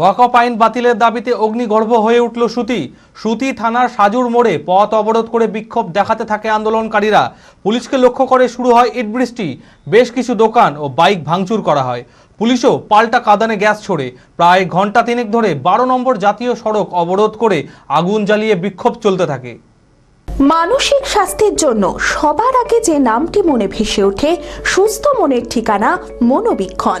ওয়াকফ আইন বাতিলের দাবিতে অগ্নিগর্ভ হয়ে উঠল সুতি। সুতি থানার সাজুর মোড়ে পথ অবরোধ করে বিক্ষোভ দেখাতে থাকে আন্দোলনকারীরা। পুলিশকে লক্ষ্য করে শুরু হয় ইটবৃষ্টি বেশ কিছু দোকান ও বাইক ভাঙচুর করা হয়। পুলিশও পাল্টা কাদানে গ্যাস ছোড়ে। প্রায় ঘণ্টা তিনেক ধরে বারো নম্বর জাতীয় সড়ক অবরোধ করে আগুন জ্বালিয়ে বিক্ষোভ চলতে থাকে। মানসিক স্বাস্থ্যের জন্য সবার আগে যে নামটি মনে ভেসে ওঠে, সুস্থ মনের ঠিকানা মনোবীক্ষণ।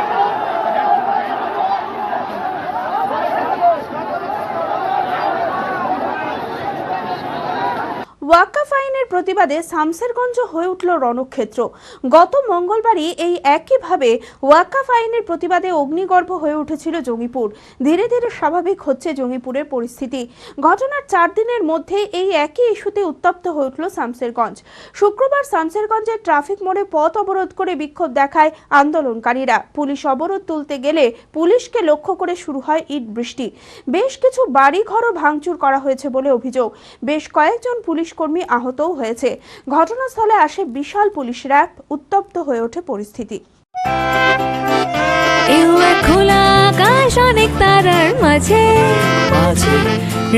ওয়াকাফ আইনের প্রতিবাদে শামসেরগঞ্জ হয়ে উঠল রণক্ষেত্র। গত মঙ্গলবারই এই একইভাবে ওয়াকাফ আইনের প্রতিবাদে অগ্নিগর্ভ হয়ে উঠেছিল জঙ্গিপুর। ধীরে ধীরে স্বাভাবিক হচ্ছে জঙ্গিপুরের পরিস্থিতি। ঘটনার চার দিনের মধ্যে এই একই ইস্যুতে উত্তপ্ত হয়ে উঠল শামসেরগঞ্জ। শুক্রবার শামসেরগঞ্জের ট্রাফিক মোড়ে পথ অবরোধ করে বিক্ষোভ দেখায় আন্দোলনকারীরা। পুলিশ অবরোধ তুলতে গেলে পুলিশকে লক্ষ্য করে শুরু হয় ইট বৃষ্টি। বেশ কিছু বাড়িঘরও ভাঙচুর করা হয়েছে বলে অভিযোগ। বেশ কয়েকজন পুলিশ কর্মী আহতও হয়েছে। ঘটনাস্থলে আসে বিশাল পুলিশ র্যাব উত্তপ্ত হয়ে ওঠে পরিস্থিতি। খোলা আকাশ অনেক তারার মাঝে।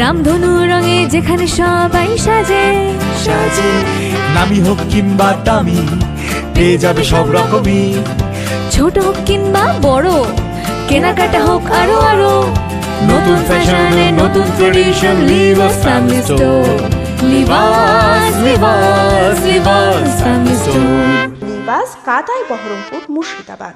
রামধনু রঙে যেখানে সবাই সাজে। সাজে। নামি হোক কিংবা দামি পেয়ে যাবে সব রকমই। ছোট হোক কিংবা বড় কেনাকাটা হোক আরও আরও। নতুন ফ্যাশনে নতুন ট্রেডিশন লিভার্স ফ্যামিলি স্টোর নিবাস কাতাই বহরমপুর মুর্শিদাবাদ।